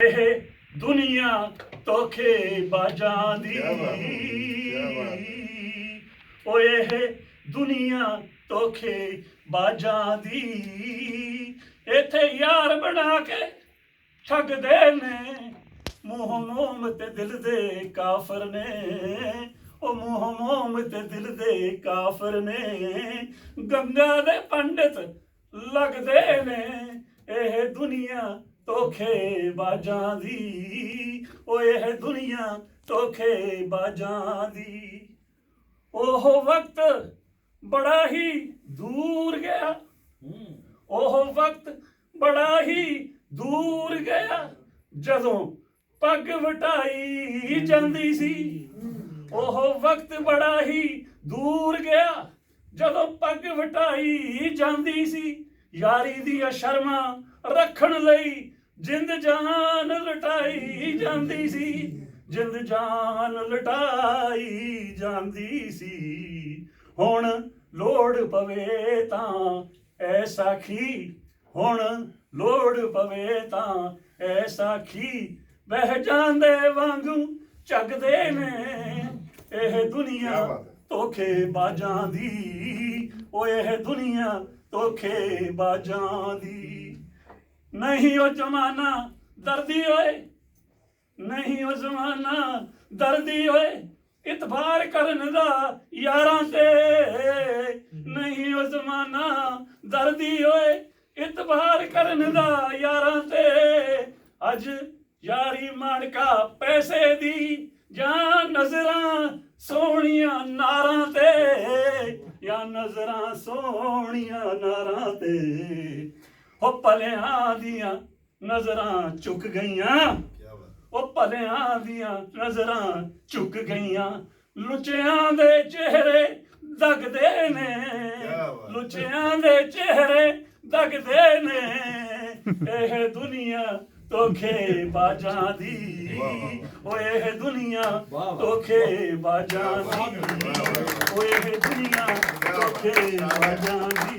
ਇਹ ਦੁਨੀਆ ਤੋਖੇ ਬਾਜਾਂ ਦੀ। ਓਏ ਇਹ ਦੁਨੀਆ ਤੋਖੇ ਬਾਜਾਂ ਦੀ ਇੱਥੇ ਯਾਰ ਬਣਾ ਕੇ ਠੱਗਦੇ ਨੇ ਮੂੰਹ ਮੋਮ ਤੇ ਦਿਲ ਦੇ ਕਾਫਰ ਨੇ। ਉਹ ਮੂੰਹ ਮੋਮ ਤੇ ਦਿਲ ਦੇ ਕਾਫਰ ਨੇ। ਗੰਗਾ ਦੇ ਪੰਡਿਤ ਲੱਗਦੇ ਨੇ ਇਹ ਦੁਨੀਆ ਤੋਖੇ ਬਾਜਾਂ ਦੀ। ਓਏ, ਇਹ ਦੁਨੀਆ ਤੋਖੇ ਬਾਜਾਂ ਦੀ। ਉਹ ਵਕਤ ਬੜਾ ਹੀ ਦੂਰ ਗਿਆ। ਉਹ ਵਕਤ ਬੜਾ ਹੀ ਦੂਰ ਗਿਆ। ਜਦੋਂ ਪੱਗ ਵਟਾਈ ਜਾਂਦੀ ਸੀ, ਉਹ ਵਕਤ ਬੜਾ ਹੀ ਦੂਰ ਗਿਆ। ਜਦੋਂ ਪੱਗ ਵਟਾਈ ਜਾਂਦੀ ਸੀ, ਯਾਰੀ ਦੀਆਂ ਸ਼ਰਮਾਂ ਰੱਖਣ ਲਈ ਜਿੰਦ ਜਾਨ ਲਟਾਈ ਜਾਂਦੀ ਸੀ ਜਿੰਦ ਜਾਨ ਲਟਾਈ ਜਾਂਦੀ ਸੀ। ਹੁਣ ਲੋੜ ਪਵੇ ਤਾਂ ਐਸਾ ਖੀ ਹੁਣ ਲੋੜ ਪਵੇ ਤਾਂ ਐਸਾ ਖੀ ਬਹਿ ਜਾਂਦੇ ਵਾਂਗੂ ਚੱਕਦੇ ਨੇ ਇਹ ਦੁਨੀਆ। ਧੋਖੇ ਬਾਜਾਂ ਦੀ ਓਏ ਇਹ ਦੁਨੀਆ ਧੋਖੇ ਬਾਜਾਂ ਦੀ। ਨਹੀਂ ਉਹ ਜ਼ਮਾਨਾ ਦਰਦੀ ਓਏ। ਨਹੀਂ ਉਹ ਜ਼ਮਾਨਾ ਦਰਦੀ ਓਏ। ਇਤਬਾਰ ਕਰਨ ਦਾ ਯਾਰਾਂ ਤੇ। ਨਹੀਂ ਉਹ ਜ਼ਮਾਨਾ ਦਰਦੀ ਓਏ। ਇਤਬਾਰ ਕਰਨ ਦਾ ਯਾਰਾਂ ਤੇ। ਅੱਜ ਯਾਰੀ ਮਾਣਕਾ ਪੈਸੇ ਦੀ ਜਾਂ ਨਜ਼ਰਾਂ ਸੋਹਣੀਆਂ ਨਾਰਾਂ ਤੇ। ਜਾਂ ਨਜ਼ਰਾਂ ਸੋਹਣੀਆਂ ਨਾਰਾਂ ਤੇ। ਹੋ ਭਲਿਆਂ ਦੀਆਂ ਨਜ਼ਰਾਂ ਝੁਕ ਗਈਆਂ। ਉਹ ਭਲਿਆਂ ਦੀਆਂ ਨਜ਼ਰਾਂ ਝੁਕ ਗਈਆਂ। ਲੁੱਚਿਆਂ ਦੇ ਚਿਹਰੇ ਦਗਦੇ ਨੇ। ਲੁੱਚਿਆਂ ਦੇ ਚਿਹਰੇ ਦਗਦੇ ਨੇ। ਇਹ ਦੁਨੀਆ ਤੋਖੇ ਬਾਜਾਂ ਦੀ। ਓਏ ਇਹ ਦੁਨੀਆ। ਤੋਖੇ ਬਾਜਾਂ ਦੀ। ਓਏ ਇਹ ਦੁਨੀਆ ਤੋਖੇ ਬਾਜਾਂ ਦੀ.